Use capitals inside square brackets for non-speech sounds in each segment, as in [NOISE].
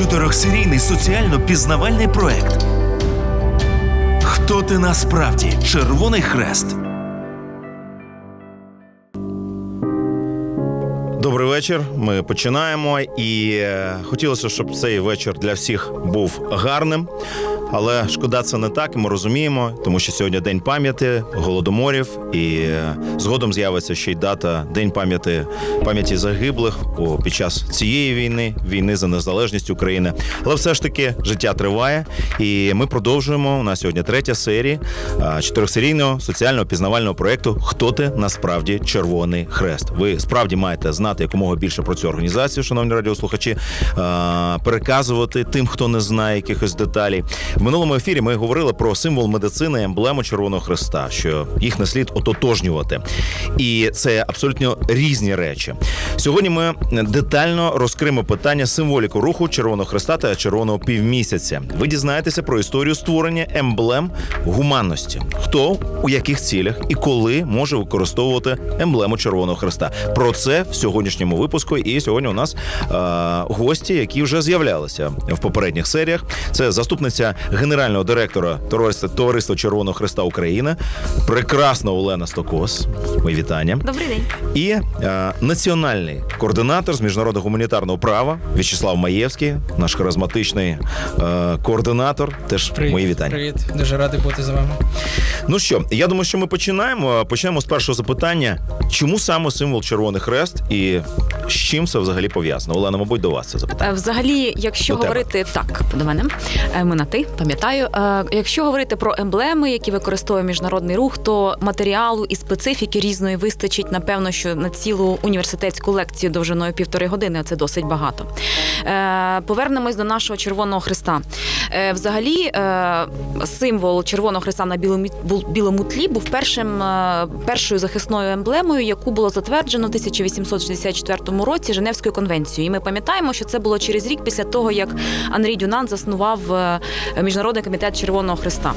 Чотирьохсерійний соціально пізнавальний проект. Хто ти насправді? Червоний хрест. Добрий вечір. Ми починаємо. І е, хотілося, щоб цей вечір для всіх був гарним. Але шкода, це не так, ми розуміємо, тому що сьогодні день пам'яті голодоморів, і е, згодом з'явиться ще й дата День пам'яті пам'яті загиблих під час цієї війни, війни за незалежність України. Але все ж таки життя триває, і ми продовжуємо. У нас сьогодні третя серія чотирьохсерійного соціального пізнавального проекту Хто ти насправді Червоний Хрест. Ви справді маєте знати якомога більше про цю організацію, шановні радіослухачі, переказувати тим, хто не знає якихось деталей. В минулому ефірі ми говорили про символ медицини, емблему Червоного Хреста, що їх не слід ототожнювати. І це абсолютно різні речі. Сьогодні ми детально розкриємо питання символіку руху Червоного Хреста та Червоного півмісяця. Ви дізнаєтеся про історію створення емблем гуманності. Хто у яких цілях і коли може використовувати емблему Червоного Хреста. Про це в сьогоднішньому випуску. І сьогодні у нас е, гості, які вже з'являлися в попередніх серіях. Це заступниця генерального директора товариства Товариства Червоного Хреста України, прекрасна Олена Стокос. Мої вітання. Добрий день. І е, національний координатор з міжнародного гуманітарного права В'ячеслав Маєвський, наш харизматичний е, координатор. Теж мої вітання. Привіт, дуже радий бути з вами. Ну що, я думаю, що ми починаємо. Почнемо з першого запитання: чому саме символ Червоний Хрест і з чим це взагалі пов'язано? Олена, мабуть, до вас це запитання. Е, Взагалі, якщо До тебе. говорити так, до мене е, ми на ти пам'ятаю. Е, Якщо говорити про емблеми, які використовує міжнародний рух, то матеріалу і специфіки різної вистачить, напевно, що на цілу університетську лекцію довжиною півтори години, це досить багато. Повернемось до нашого Червоного Христа. Е, Взагалі, символ Червоного Христа на білому білому тлі був першим е, першою захисною емблемою, яку було затверджено в 1864 році Женевською конвенцією. І ми пам'ятаємо, що це було через рік після того, як Анрі Дюнан заснував е, Міжнародний комітет Червоного Христа.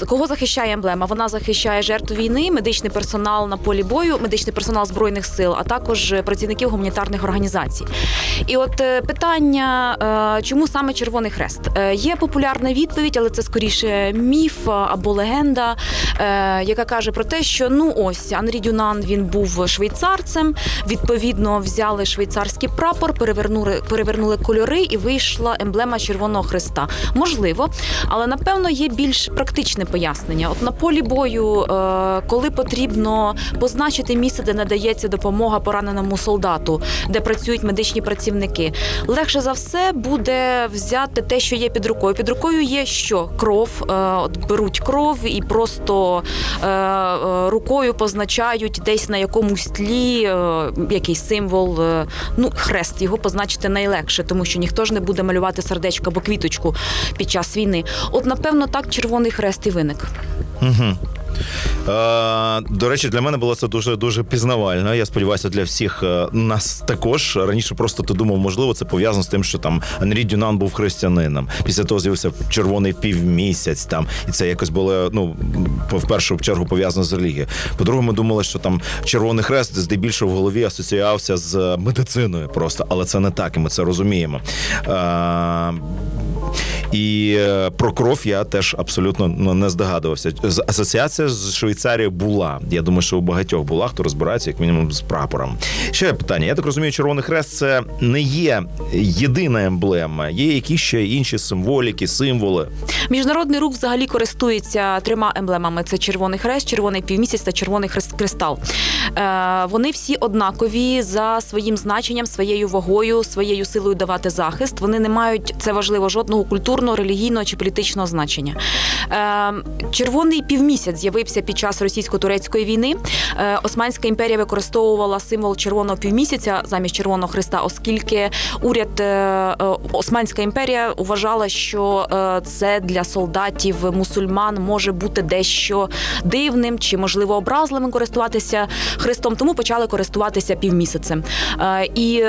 Е, Кого захищає емблема? Вона захищає жертв війни, медичний персонал на полі бою, медичний персонал збройних сил, а також працівників гуманітарних організацій. І от питання, чому саме Червоний Хрест? Є популярна відповідь, але це скоріше міф е, або легенда, е, яка каже про те, що ну ось Анрі Дюнан він був швейцарцем. Відповідно, взяли швейцарський прапор, перевернули, перевернули кольори, і вийшла емблема Червоного Хреста. Можливо, але напевно є більш практичне пояснення. От на полі бою, е, коли потрібно позначити місце, де надається допомога пораненому солдату, де працюють медичні працівники, легше за все буде взяти те, що є під рукою. Під рукою є що? Кров. Е, От беруть кров і просто е, е, рукою позначають десь на якомусь тлі е, якийсь символ. Ну, хрест його позначити найлегше, тому що ніхто ж не буде малювати сердечко або квіточку під час війни. От, напевно, так червоний хрест і виник. Угу. Е, до речі, для мене було це дуже дуже пізнавально. Я сподіваюся, для всіх е, нас також раніше просто ти думав, можливо, це пов'язано з тим, що там Анрі Дюнан був християнином. Після того з'явився червоний півмісяць. Там і це якось було ну в першу чергу пов'язано з релігією. По-друге, ми думали, що там червоний хрест здебільшого в голові асоціювався з медициною, просто але це не так, і ми це розуміємо. І е, про кров я теж абсолютно ну, не здогадувався. Асоціація з Швейцарією була. Я думаю, що у багатьох була, хто розбирається, як мінімум, з прапором. Ще питання. Я так розумію, Червоний Хрест це не є єдина емблема, є якісь ще інші символіки, символи. Міжнародний рух взагалі користується трьома емблемами: це червоний хрест, червоний півмісяць та червоний хрест кристал. Е, вони всі однакові за своїм значенням, своєю вагою, своєю силою давати захист. Вони не мають це важливо жодного культурного, релігійного чи політичного значення. Е, червоний півмісяць з'явився під час російсько-турецької війни. Е, Османська імперія використовувала символ червоного півмісяця замість червоного хреста, оскільки уряд е, Османська імперія вважала, що це для солдатів мусульман може бути дещо дивним чи можливо образливим користуватися хрестом, тому почали користуватися півмісяцем. І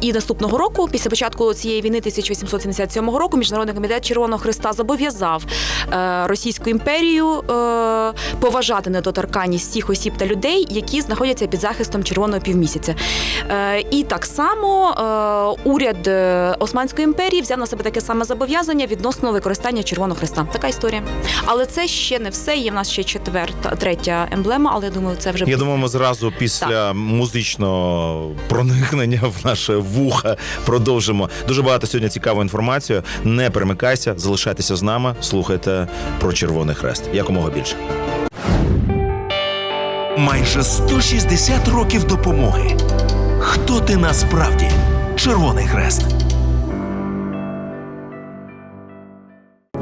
І наступного року, після початку цієї війни 1877 року, Міжнародний комітет Червоного Христа зобов'язав е, Російську імперію е, поважати недоторканність всіх осіб та людей, які знаходяться під захистом червоного півмісяця. Е, і так само уряд Османської імперії взяв на себе таке саме зобов'язання відносно використання Червоного Христа. Така історія. Але це ще не все. Є в нас ще четверта, третя емблема, але я думаю, це вже Я думаю, ми зразу після музичного проникнення в наше вуха [LAUGHS] продовжимо. Дуже багато сьогодні цікавої інформації. Не перемикайся, залишайтеся з нами, слухайте про Червоний Хрест. Якомога більше. Майже 160 років допомоги. Хто ти насправді? Червоний хрест.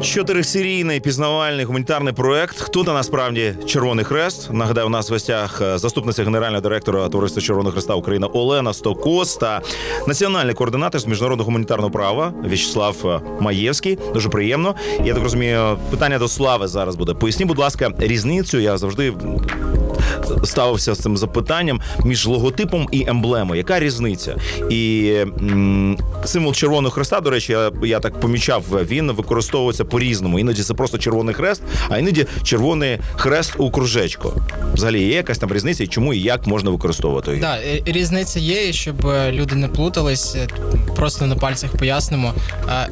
Чотирисерійний пізнавальний гуманітарний проект. Хто та насправді Червоний Хрест? Нагадаю, у нас в гостях е, заступниця генерального директора Товариства Червоного Хреста України Олена Стокос та національний координатор з міжнародного гуманітарного права В'ячеслав е, Маєвський. Дуже приємно. Я так розумію, питання до слави зараз буде. Поясніть, будь ласка, різницю. Я завжди ставився з цим запитанням між логотипом і емблемою. Яка різниця? І символ Червоного Хреста, до речі, я, я так помічав, він використовується по-різному. Іноді це просто червоний хрест, а іноді червоний хрест у кружечку. Взагалі є якась там різниця, і чому і як можна використовувати її? Да, е, різниця є, і щоб е, люди не плутались, е, просто на пальцях пояснимо.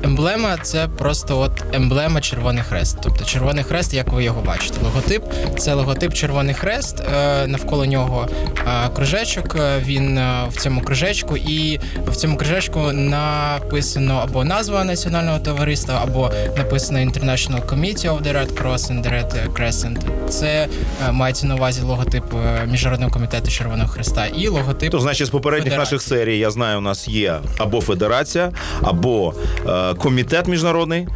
Емблема це просто от емблема Червоний Хрест. Тобто Червоний Хрест, як ви його бачите. Логотип це логотип Червоний Хрест. Навколо нього е, кружечок. е, Він е, в цьому кружечку, і в цьому кружечку написано або назва національного товариства, або написано International Committee of the Red Cross and the Red Crescent. Це мається на увазі логотип Міжнародного комітету Червоного Хреста і логотип. То значить, з попередніх Федерації. наших серій я знаю, у нас є або федерація, або е, комітет міжнародний, е,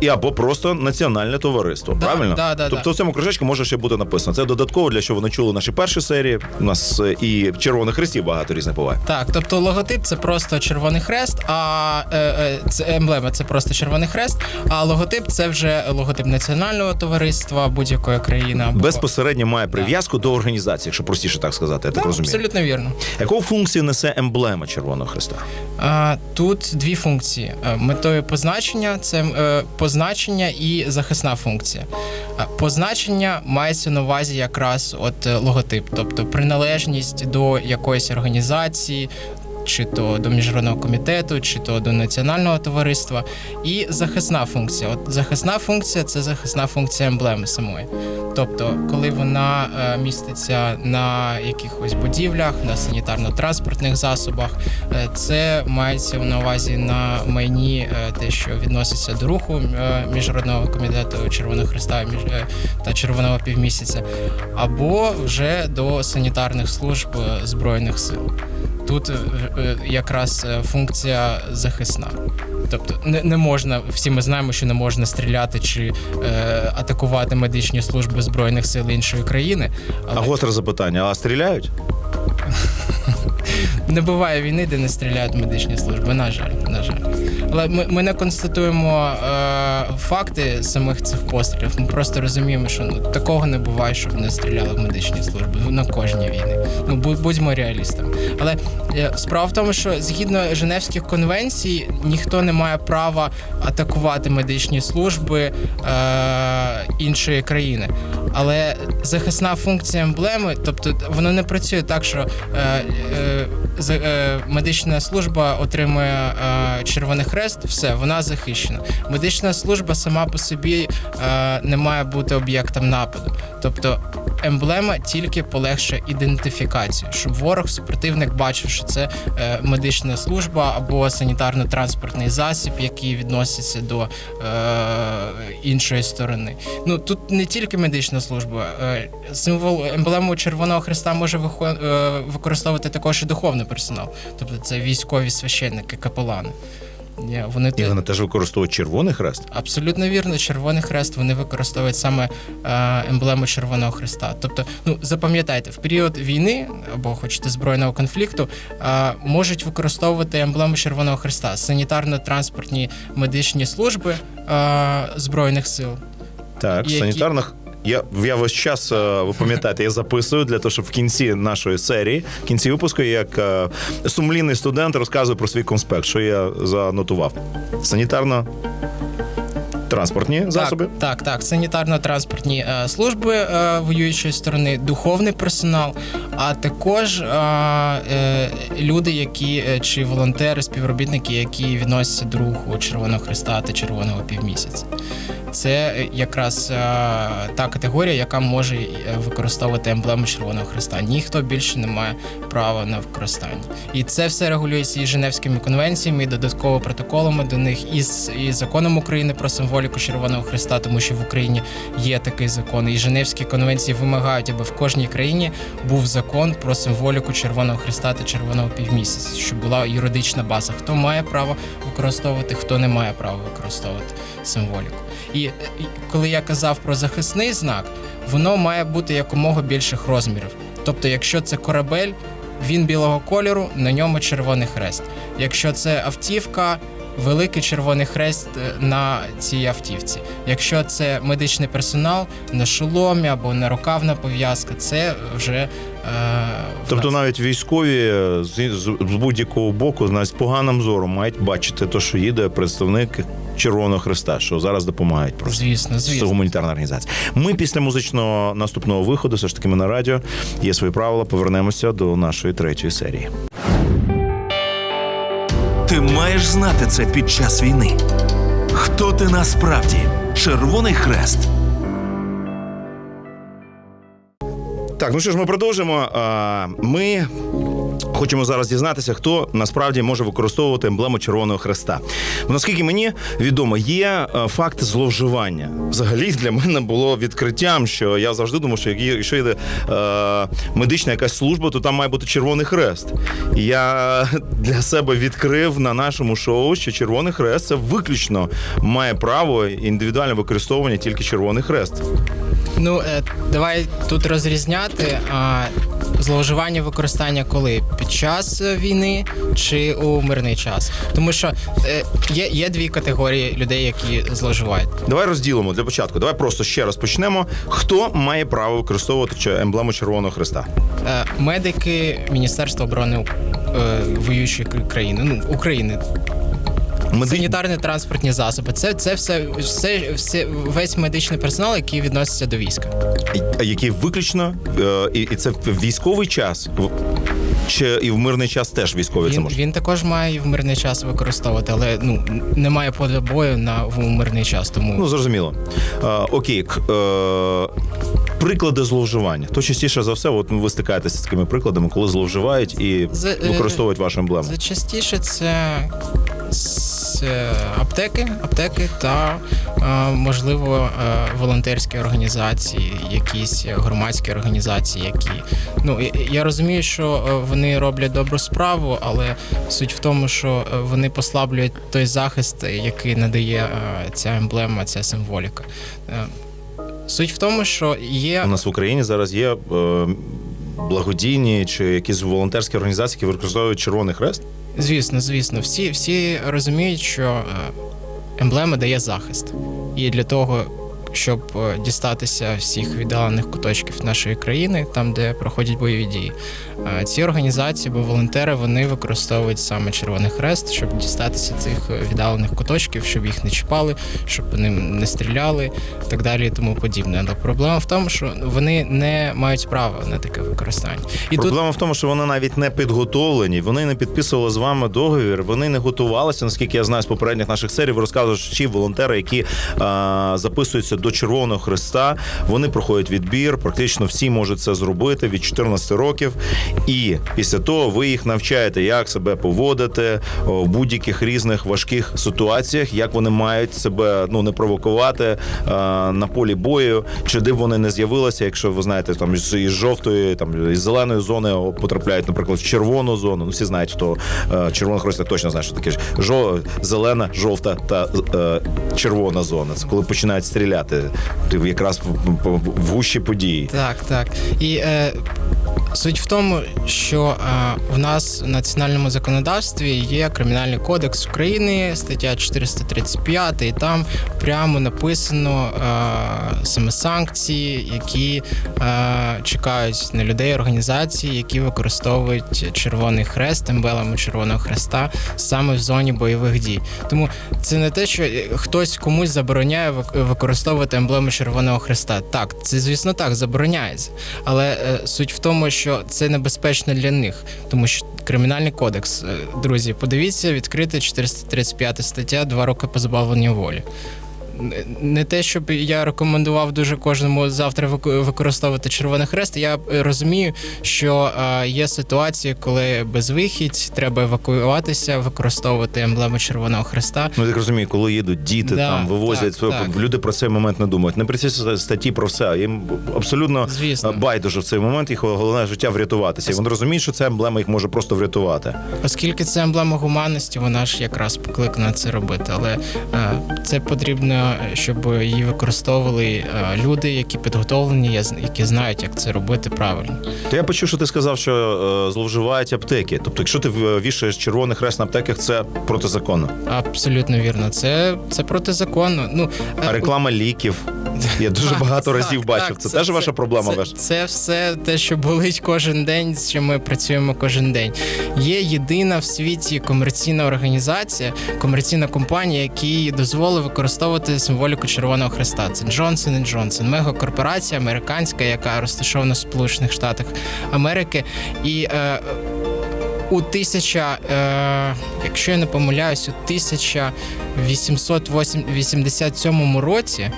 і або просто національне товариство. Да, правильно? да, да, тобто да. в цьому кружечку може ще бути написано. Це додатково для що вони чули наші перші серії. У нас е, і червоних хрестів багато різних буває. Так, тобто логотип це просто червоний хрест, а е, е, це емблема це просто червоний хрест, а логотип це вже логотип національного товариства будь-якої країни. Або... Безпосередньо має прив'язку до організації, якщо простіше так сказати. Я так Так, розумію. абсолютно вірно. Яку функцію несе емблема Червоного Хреста? А, Тут дві функції: Е, метою позначення це е, позначення і захисна функція. Позначення мається на увазі якраз от е, логотип, тобто приналежність до якоїсь організації. Чи то до міжнародного комітету, чи то до національного товариства, і захисна функція. От захисна функція це захисна функція емблеми самої. Тобто, коли вона е, міститься на якихось будівлях, на санітарно-транспортних засобах, е, це мається на увазі на майні е, те, що відноситься до руху міжнародного комітету Червоного Христа між- та Червоного півмісяця, або вже до санітарних служб збройних сил. Тут е, е, якраз е, функція захисна. Тобто не, не можна, всі ми знаємо, що не можна стріляти чи е, атакувати медичні служби збройних сил іншої країни, А гостре запитання: а стріляють? [LAUGHS] не буває війни, де не стріляють медичні служби. На жаль, на жаль. Але ми, ми не констатуємо е, факти самих цих пострілів. Ми просто розуміємо, що ну такого не буває, щоб не стріляли в медичні служби на кожній війни. Ну будь- будьмо реалістами. Але е, справа в тому, що згідно Женевських конвенцій ніхто не має права атакувати медичні служби е, іншої країни. Але захисна функція емблеми, тобто воно не працює так, що е, е, е, медична служба отримує е, Червоний Хрест, все, вона захищена. Медична служба сама по собі е, не має бути об'єктом нападу. Тобто емблема тільки полегшує ідентифікацію, щоб ворог, супротивник бачив, що це е, медична служба або санітарно-транспортний засіб, який відноситься до е, іншої сторони. Ну тут не тільки медична служба, е, символ емблему Червоного Христа може вихо- е, використовувати також і духовний персонал, тобто це військові священники, капелани. Ні, Вони І вони теж використовують червоний хрест. Абсолютно вірно, червоний хрест вони використовують саме е, емблему Червоного Хреста. Тобто, ну запам'ятайте, в період війни або хочете збройного конфлікту е, можуть використовувати емблему Червоного Хреста, санітарно-транспортні медичні служби е, збройних сил. Так, які- санітарних. Я, я весь час, е, ви пам'ятаєте, я записую для того, щоб в кінці нашої серії, в кінці випуску, як е, сумлінний студент розказую про свій конспект, що я занотував. Санітарно. Транспортні засоби. Так, так, так. Санітарно-транспортні е, служби е, воюючої сторони, духовний персонал, а також е, е, люди, які е, чи волонтери, співробітники, які відносяться до руху Червоного Христа та Червоного півмісяця. Це якраз е, та категорія, яка може е, використовувати емблему Червоного Христа. Ніхто більше не має права на використання. І це все регулюється і Женевськими конвенціями, і додатково протоколами до них, і, і законом України про символіку Червоного Христа, тому що в Україні є такий закон. І Женевські конвенції вимагають, аби в кожній країні був закон про символіку Червоного Христа та Червоного півмісяця, щоб була юридична база. Хто має право використовувати, хто не має права використовувати символіку. І, і коли я казав про захисний знак, воно має бути якомога більших розмірів. Тобто, якщо це корабель, він білого кольору, на ньому червоний хрест. Якщо це автівка, великий червоний хрест е, на цій автівці. Якщо це медичний персонал на шоломі або на рукавна пов'язка, це вже е, Тобто нас. навіть військові з, з, з будь-якого боку, з поганим зором, мають бачити те, що їде представник Червоного Христа, що зараз допомагають просто. звісно, Це звісно. гуманітарна організація. Ми після музичного наступного виходу, все ж таки ми на радіо, є свої правила. Повернемося до нашої третьої серії. Ти маєш знати це під час війни. Хто ти насправді? Червоний хрест. Так, ну що ж, ми продовжимо. А, Ми хочемо зараз дізнатися, хто насправді може використовувати емблему Червоного Хреста. Бо наскільки мені відомо, є е, факт зловживання. Взагалі для мене було відкриттям, що я завжди думав, що якщо йде е, медична якась служба, то там має бути Червоний Хрест. І я для себе відкрив на нашому шоу, що Червоний Хрест це виключно має право індивідуальне використовування тільки Червоний Хрест. Ну е, давай тут розрізняти зловживання використання коли під час е, війни чи у мирний час. Тому що е, є, є дві категорії людей, які зловживають. Давай розділимо для початку. Давай просто ще раз почнемо. Хто має право використовувати емблему Червоного Христа? Е, медики Міністерства оборони е, воюючої країни, ну України, Меди... санітарні транспортні засоби. Це, це все, все, все весь медичний персонал, який відноситься до війська. Який виключно е, і, і це в військовий час чи і в мирний час теж військові це може? він також має і в мирний час використовувати, але ну немає поля бою на в мирний час. Тому Ну зрозуміло. Е, окей, е, приклади зловживання. То частіше за все, от ви стикаєтеся з такими прикладами, коли зловживають і З- е, використовують вашу емблему. Найчастіше це с- е, аптеки, аптеки та е, можливо е, волонтерські організації, якісь громадські організації, які ну я- розумію, що е, вони роблять добру справу, але суть в тому, що вони послаблюють той захист, який надає ця емблема, ця символіка. Суть в тому, що є У нас в Україні зараз є благодійні чи якісь волонтерські організації, які використовують Червоний Хрест. Звісно, звісно, всі, всі розуміють, що е, емблема дає захист. І для того, щоб е, дістатися всіх віддалених куточків нашої країни, там, де проходять бойові дії, ці організації або волонтери вони використовують саме Червоний Хрест, щоб дістатися цих віддалених куточків, щоб їх не чіпали, щоб по ним не стріляли, так далі, і тому подібне. Але проблема в тому, що вони не мають права на таке використання. І тут Проблема в тому, що вони навіть не підготовлені, вони не підписували з вами договір, вони не готувалися. Наскільки я знаю з попередніх наших серій, розказували, що ті волонтери, які а, записуються до Червоного Христа, вони проходять відбір. Практично всі можуть це зробити від 14 років. І після того ви їх навчаєте, як себе поводити в будь-яких різних важких ситуаціях, як вони мають себе ну не провокувати а, на полі бою, чи де вони не з'явилися, якщо ви знаєте, там із, із жовтої, там із зеленої зони потрапляють, наприклад, в червону зону. Ну всі знають, хто е, червоний хрест точно знає, що таке жо, зелена, жовта та е, червона зона. Це коли починають стріляти. Ти якраз в гущі події. Так, так. І е, Суть в тому, що е, в нас в національному законодавстві є Кримінальний кодекс України, стаття 435, і там прямо написано е, саме санкції, які е, чекають на людей, організації, які використовують Червоний Хрест, емблему Червоного Хреста саме в зоні бойових дій. Тому це не те, що хтось комусь забороняє використовувати емблему Червоного Хреста. Так, це звісно так забороняється. Але суть в тому, що це небезпечно для них, тому що кримінальний кодекс, е, друзі, подивіться, відкрити 435 стаття, два роки позбавлення волі. Не- те, щоб я рекомендував дуже кожному завтра вик- використовувати Червоний Хрест. Я е, розумію, що е, є ситуації, коли безвихідь, треба евакуюватися, використовувати емблему Червоного Хреста. Ну, я так розумію, коли їдуть діти, Да, там вивозять так, так. люди про цей момент не думають. Не ці статті про все. Їм абсолютно Звісно. байдуже в цей момент їх головне життя врятуватися. І вони розуміють, що ця емблема їх може просто врятувати. Оскільки це емблема гуманності, вона ж якраз покликана це робити. Але е, це потрібно, щоб її використовували е, люди, які підготовлені, які знають, як це робити правильно. То я почув, що ти сказав, що е, зловживають аптеки. Тобто, якщо ти в- вішаєш червоний хрест на аптеках, це протизаконно. Абсолютно вірно. Це, це протизаконно. Ну е, А реклама ліків. Я [LAUGHS] дуже Так, багато так, разів бачив. так, Це, теж ваша проблема. Це, Ваш це все те, що болить кожен день, з чим ми працюємо кожен день. Є єдина в світі комерційна організація, комерційна компанія, які дозволить використовувати символіку Червоного Хреста. Це Джонсон і Джонсон, мегакорпорація американська, яка розташована в Сполучених Штатах Америки. І е, у тисяча, е, якщо я не помиляюсь, у 1887 році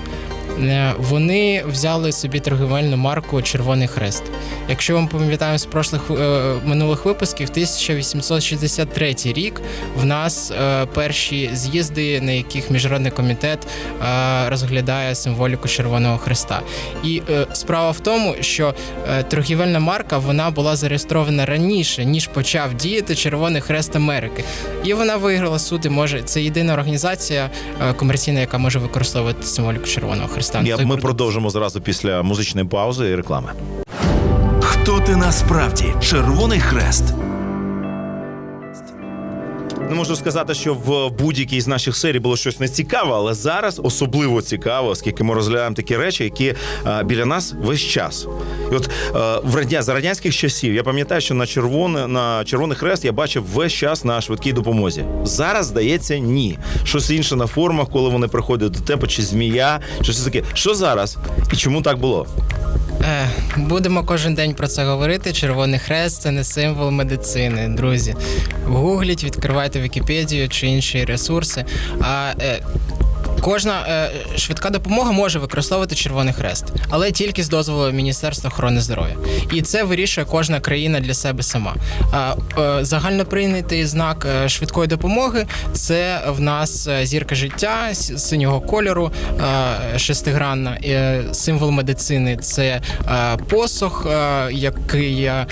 вони взяли собі торгівельну марку Червоний Хрест. Якщо вам пам'ятаємо з прошлих е, минулих випусків, 1863 рік в нас е, перші з'їзди, на яких міжнародний комітет е, розглядає символіку Червоного Хреста. І е, справа в тому, що е, торгівельна марка вона була зареєстрована раніше, ніж почав діяти Червоний Хрест Америки. І вона виграла суд. І може це єдина організація е, комерційна, яка може використовувати символіку Червоного Хреста. Я, ми продовжимо зразу після музичної паузи і реклами. Хто ти насправді? Червоний хрест. Не можу сказати, що в будь-якій з наших серій було щось нецікаве, але зараз особливо цікаво, оскільки ми розглядаємо такі речі, які е, біля нас весь час. І от е, в радя... за радянських часів я пам'ятаю, що на червоне на червоний хрест я бачив весь час на швидкій допомозі. Зараз здається, ні. Щось інше на формах, коли вони приходять до тебе, чи змія, чи щось таке. Що зараз? І чому так було? Е, Будемо кожен день про це говорити. Червоний хрест це не символ медицини, друзі. Гугліть, відкривайте Вікіпедію чи інші ресурси. А е, кожна е, швидка допомога може використовувати Червоний хрест, але тільки з дозволу Міністерства охорони здоров'я. І це вирішує кожна країна для себе сама. А е, загальноприйнятий знак е, швидкої допомоги це в нас е, зірка життя синього кольору, е, шестигранна. Е, Символ медицини це е, посох, е, який е,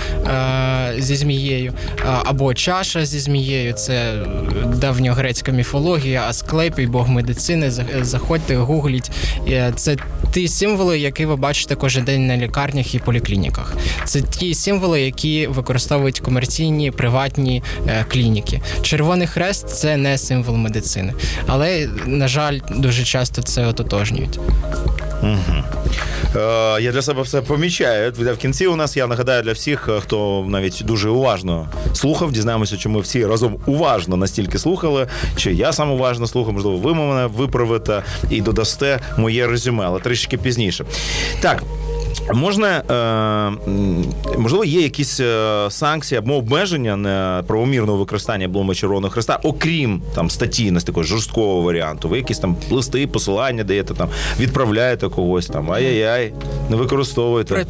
зі змією, е, або чаша зі змією. Це е, давньогрецька міфологія, Асклепій, бог медицини. За- Заходьте, гугліть. Е, Це ті символи, які ви бачите кожен день на лікарнях і поліклініках. Це ті символи, які використовують комерційні приватні е, клініки. Червоний хрест це не символ медицини, але на жаль, дуже часто це ототожнюють. Е, я для себе все помічаю. В кінці у нас я нагадаю для всіх, е, хто навіть дуже уважно слухав. Дізнаємося, чи ми всі разом уважно настільки слухали, чи я сам уважно слухав, можливо, ви мене виправите і додасте моє резюме, але трішки пізніше. Так. Можна е, можливо, є якісь е, санкції або обмеження на правомірного використання блома Червоного Хреста, окрім там статті на такого жорсткого варіанту. Ви якісь там листи, посилання даєте там, відправляєте когось там. Ай-яй-яй, не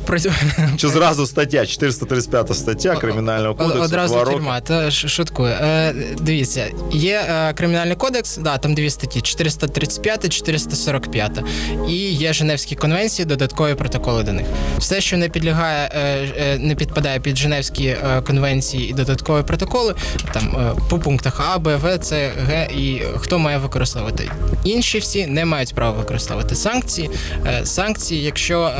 про... [LAUGHS] Чи зразу стаття 435 стаття кримінального кодексу Одразу тюрма, ш- шуткую. Е, дивіться, є е, кримінальний кодекс, да, там дві статті: 435, 445. І є Женевські конвенції, додаткові протоколи до них. Все, що не підлягає, е, е, не підпадає під Женевські е, конвенції і додаткові протоколи, там по пунктах А, Б, В, С, Г і хто має використовувати. Інші всі не мають права використовувати санкції. Санкції, якщо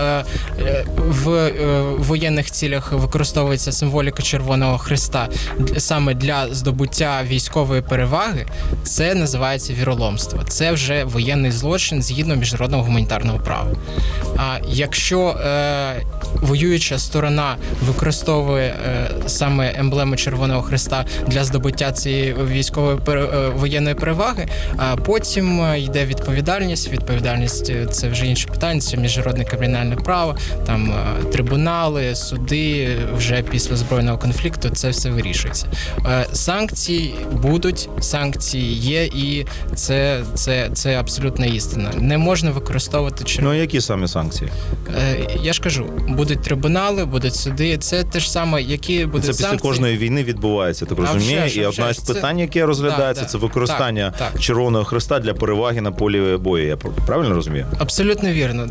в воєнних цілях використовується символіка Червоного Христа саме для здобуття військової переваги, це називається віроломство. Це вже воєнний злочин згідно міжнародного гуманітарного права. А якщо е, воююча сторона використовує е, саме емблему Червоного Христа для здобуття цієї військової е, воєнної переваги, а потім е, йде відповідальність. Відповідальність е, це вже інше питання, це міжнародне кримінальне право, там е, трибунали, суди е, вже після збройного конфлікту. Це все вирішується. Е, Санкції будуть, санкції є, і це, це, це абсолютна істина. Не можна використовувати червоний Ну які саме санкції? Я ж кажу, будуть трибунали, будуть суди. Це те ж саме, які будуть Це після санкції. кожної війни відбувається, так А розумію. І одна з. Це- питань, яке розглядається, Да, це використання Так, так. Червоного Христа для переваги на полі бою. Я правильно розумію? Абсолютно вірно.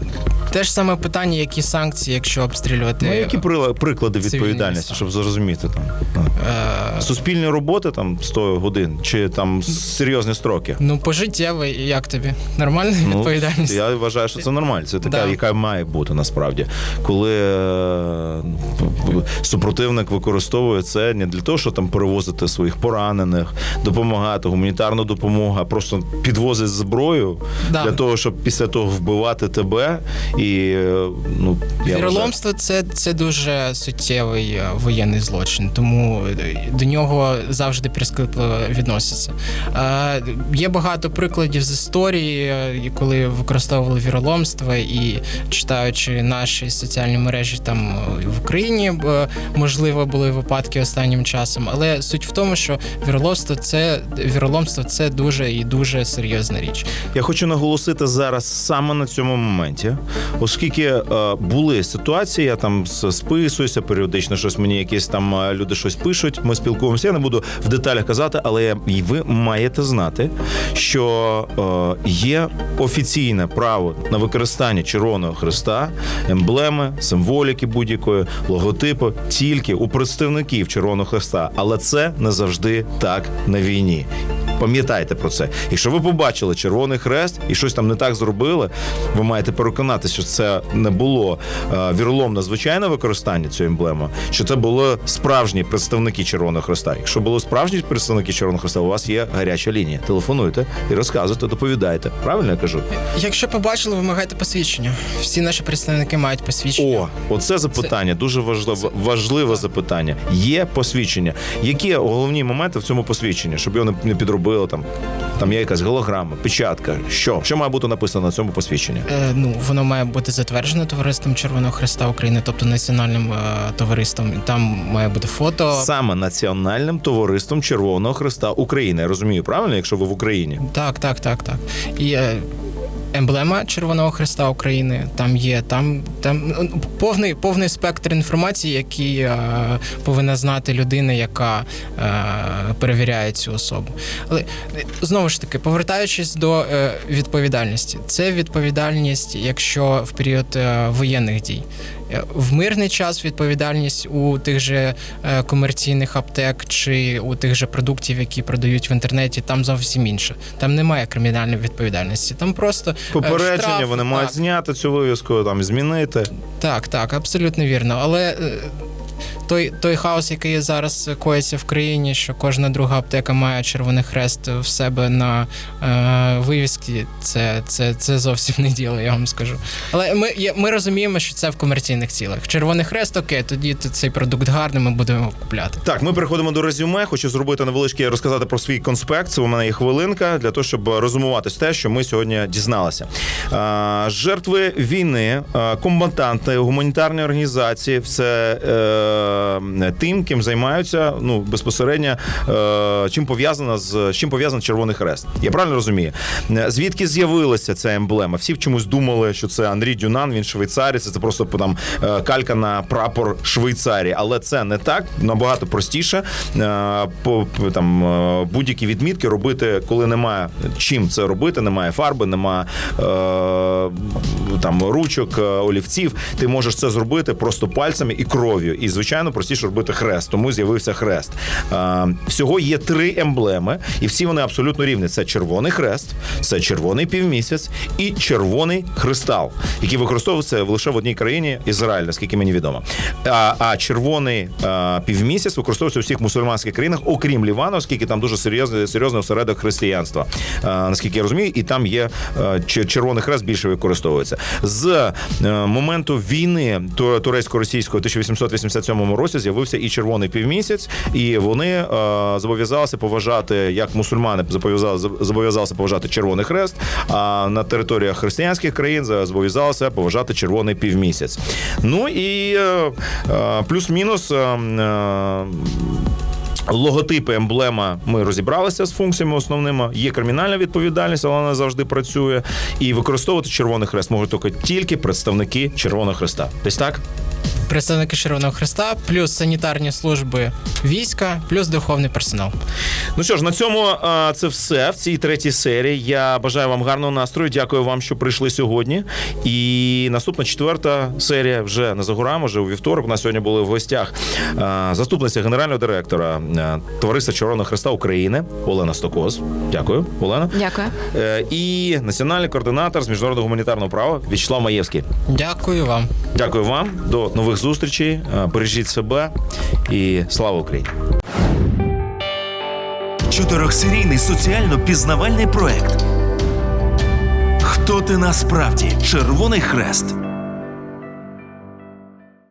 Те ж саме питання, які санкції, якщо обстрілювати. Ну, які приклади відповідальності, щоб зрозуміти там ну, Е, суспільні роботи там 100 годин чи там серйозні строки? Ну, пожиттєвий, як тобі? Нормальна відповідальність? Ну, Я вважаю, що це нормально. Це така, Да. яка має бути насправді. Коли е, супротивник використовує це не для того, щоб там перевозити своїх поранених, допомагати, гуманітарну допомогу, а просто підвозить зброю Да. для того, щоб після того вбивати тебе. І е, ну я Віроломство це, це дуже суттєвий е, воєнний злочин, тому до нього завжди прискіпливо відносяться. Е, є багато прикладів з історії, коли використовували віроломство, і читаючи наші соціальні мережі там е, в Україні, е, можливо, були випадки останнім часом. Але суть в тому, що віроломство це віроломство це дуже і дуже серйозна річ. Я хочу наголосити зараз саме на цьому моменті, оскільки е, були ситуації, я там списуюся періодично, щось мені якісь там е, люди щось пишуть. Ми спілкуємося. Я не буду в деталях казати, але я- і ви маєте знати, що е, є офіційне право на використання Червоного Христа, емблеми, символіки будь-якої, логотипу тільки у представників Червоного Христа, але це не завжди так на війні. Пам'ятайте про це. Якщо ви побачили Червоний Хрест і щось там не так зробили, ви маєте переконатися, що це не було е, віроломне звичайне використання цієї емблеми, що це були справжні представники Червоного Хреста. Якщо були справжні представники Червоного Хреста, у вас є гаряча лінія. Телефонуйте і розказуйте, доповідайте. Правильно я кажу? Якщо побачили, вимагайте посвідчення. Всі наші представники мають посвідчення. О, оце запитання дуже важливе, важливе запитання. Є посвідчення. Які головні моменти в цьому посвідченні, щоб його не, не підробили там? Там є якась голограма, печатка. Що? Що має бути написано на цьому посвідченні? Е, ну, воно має бути затверджено товариством Червоного Христа України, тобто національним е, товариством. Там має бути фото. Саме Національним товариством Червоного Христа України. Я розумію, правильно, якщо ви в Україні? Так, так, так, так. І е, емблема Червоного Христа України там є. Там, там ну, повний, повний спектр інформації, які е, повинна знати людина, яка е, перевіряє цю особу. Але е, знову ж таки, повертаючись до е, відповідальності, це відповідальність, якщо в період е, воєнних дій. Е, В мирний час відповідальність у тих же е, комерційних аптек чи у тих же продуктів, які продають в інтернеті, там зовсім інше. Там немає кримінальної відповідальності. Там просто е, Попередження штраф, вони мають зняти цю вивіску, там змінити. Так, так, абсолютно вірно. Але той, той хаос, який зараз коїться в країні, що кожна друга аптека має червоний хрест в себе на е, вивісці, це, це, це зовсім не діло, я вам скажу. Але ми, ми розуміємо, що це в комерційних цілях. Червоний хрест, окей, тоді цей продукт гарний, ми будемо його купляти. Так, ми переходимо до резюме. Хочу зробити невеличке розказати про свій конспект. Це у мене є хвилинка для того, щоб розумувати те, що ми сьогодні дізналися. А, Е, Жертви е, війни, а, комбатанти, гуманітарні організації, це е, е, тим, ким займаються ну безпосередньо е, чим пов'язано з чим пов'язаний Червоний Хрест. Я правильно розумію? Е, Звідки з'явилася ця емблема? Всі в чомусь думали, що це Андрій Дюнан, він швейцарець, це просто там е, калька на прапор Швейцарії. Але це не так, набагато простіше. Е, По там е, будь-які відмітки робити, коли немає чим це робити, немає фарби, немає е, там ручок, е, олівців. Ти можеш це зробити просто пальцями і кров'ю. І звичайно простіше робити хрест. Тому з'явився хрест. Всього є три емблеми, і всі вони абсолютно рівні. Це червоний хрест, це червоний півмісяць і червоний христал, який використовується лише в одній країні Ізраїль, наскільки мені відомо. А, а червоний е, півмісяць використовується у всіх мусульманських країнах, окрім Лівану, оскільки там дуже серйозний серйозний осередок християнства. Е, наскільки я розумію, і там є е, червоний хрест більше використовується з е, моменту війни ту- турецько-російської у 1887 році. З'явився і червоний півмісяць, і вони е, зобов'язалися поважати, як мусульмани зобов'язали зобов'язалися поважати червоний хрест. А на територіях християнських країн зобов'язалися поважати червоний півмісяць. Ну і е, е, плюс-мінус. е, е, Логотипи, емблема. Ми розібралися з функціями основними. Є кримінальна відповідальність, але вона завжди працює. І використовувати Червоний Хрест можуть тільки представники Червоного Хреста. Десь так? Представники Червоного Хреста, плюс санітарні служби війська, плюс духовний персонал. Ну що ж, на цьому а, це все в цій третій серії. Я бажаю вам гарного настрою. Дякую вам, що прийшли сьогодні. І наступна четверта серія вже не за горами, вже у вівторок. У нас сьогодні були в гостях а, заступниця генерального директора а, Товариства Червоного Хреста України Олена Стокоз. Дякую, Олена. Дякую. Е, І національний координатор з міжнародного гуманітарного права В'ячеслав Маєвський. Дякую вам. Дякую вам. До нових зустрічей. Бережіть себе і слава Україні! Чотирьохсерійний соціально пізнавальний проект. Хто ти насправді? Червоний хрест